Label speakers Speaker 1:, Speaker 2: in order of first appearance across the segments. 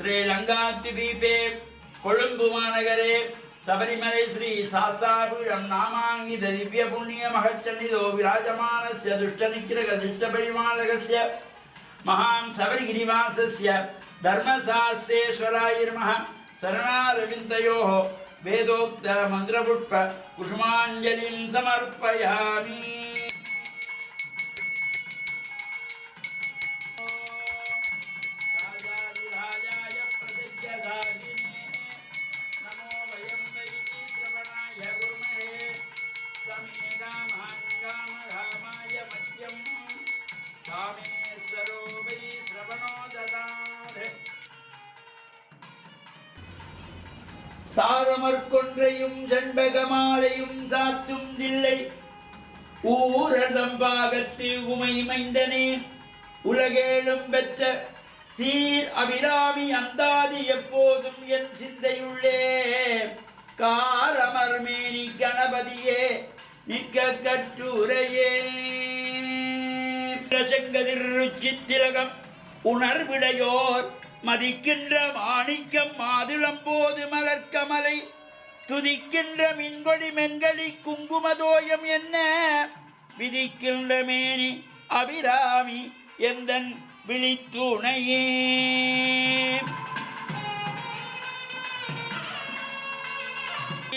Speaker 1: ஸ்ரீலங்காத்விதீபே கொழும்பு மாநகரே சபரிமலை ஸ்ரீ சாஸ்தாபீடம் நாமாங்கி திவ்ய புண்ணிய மகச்சன்னிதோ விராஜமானஸ்ய துஷ்டநிக்கிரக சிஷ்ட பரிமாலகஸ்ய மகான் சபரிகிரிவாசஸ்ய சரணாரவிந்தயோ வேதோக்த மந்திரபுட்ப குஷுமாஞ்சலிம் சமர்ப்பயாமி
Speaker 2: சாரமற்கொன்றையும் செண்பகமாலையும் சாத்தும் தில்லை ஊரதம்பாகத்தில் உமை மைந்தனே உலகேழும் பெற்ற சீர் அபிராமி அந்தாதி எப்போதும் என் சிந்தையுள்ளே காரமர் மேனி கணபதியே நிற்க கட்டுரையே செங்கதிர் ருச்சி திலகம் உணர்விடையோர் மதிக்கின்ற மாணிக்கம் மாதுளம் போது மலர்கமலை துதிக்கின்ற மின்கொடி மென்களி குங்குமதோயம் என்ன விதிக்கின்ற மேனி அபிராமி எந்த விழித்துணையே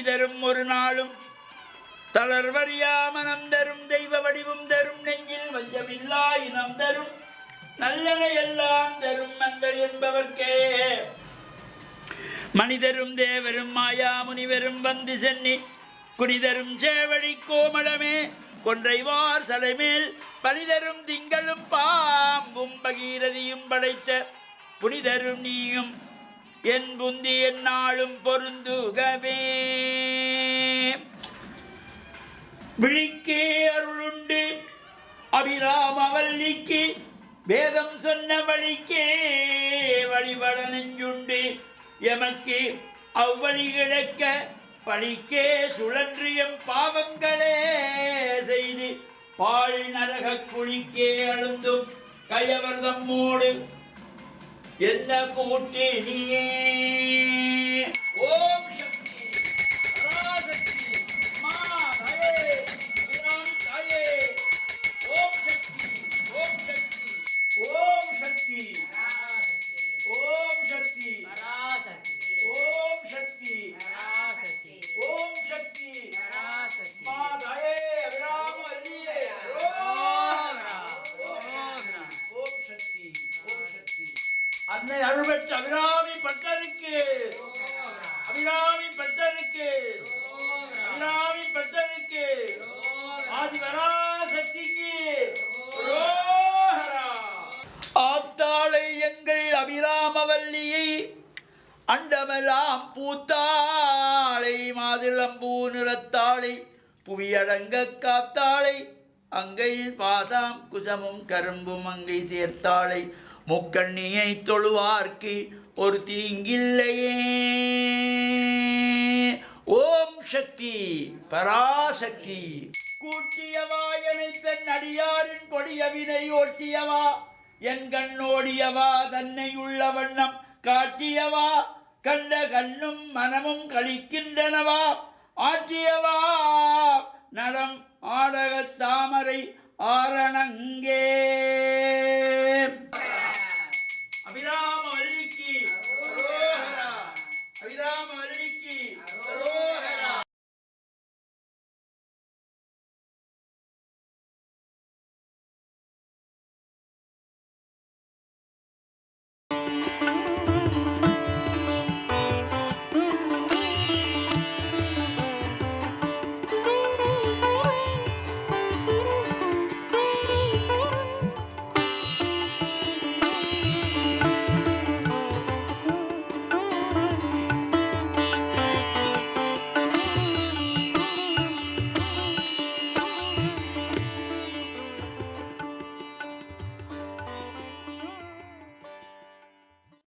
Speaker 2: தரும் ஒரு நாளும் தளர்வறியா மனம் தரும் தெய்வ வடிவும் தரும் நெஞ்சில் வஞ்சமில்லா இனம் தரும் நல்லதை எல்லா ஆனந்தர் என்பவர்க்கே மனிதரும் தேவரும் மாயா முனிவரும் வந்து சென்னி குனிதரும் சேவழி கோமளமே கொன்றைவார் சடைமேல் பனிதரும் திங்களும் பாம்பும் பகீரதியும் படைத்த புனிதரும் நீயும் என் புந்தி என்னாலும் பொருந்துகவே விழிக்கே அருளுண்டு அபிராமவல்லிக்கு வேதம் சொன்ன வழிக்கே வழிபட நெஞ்சுண்டு எமக்கு அவ்வழி கிடைக்க பழிக்கே சுழன்றியம் பாவங்களே செய்து பாழ் நரக குழிக்கே அழுந்தும் கயவர்தம் மூடு என்ன கூட்டி நீ ஓம் அன்னை அருள்பெற்ற அபிராமி பட்டருக்கு அபிராமி பட்டருக்கு அபிராமி பட்டருக்கு ஆதிவரா சக்திக்கு ஆத்தாளை எங்கள் அபிராமவல்லியை அண்டமெல்லாம் பூத்தாளை மாதுளம்பூ நிறத்தாளை புவியடங்க காத்தாளை அங்கை பாசாம் குசமும் கரும்பும் அங்கை சேர்த்தாளை முக்கண்ணியை தொழுவார்க்கு ஒரு தீங்கில்லையே ஓம் சக்தி பராசக்தி கூட்டியவா தன் அடியாரின் கொடிய வினை ஓட்டியவா என் கண்ணோடியவா தன்னை உள்ள வண்ணம் காட்டியவா கண்ட கண்ணும் மனமும் கழிக்கின்றனவா ஆற்றியவா நடம் ஆடக தாமரை ஆரணங்கே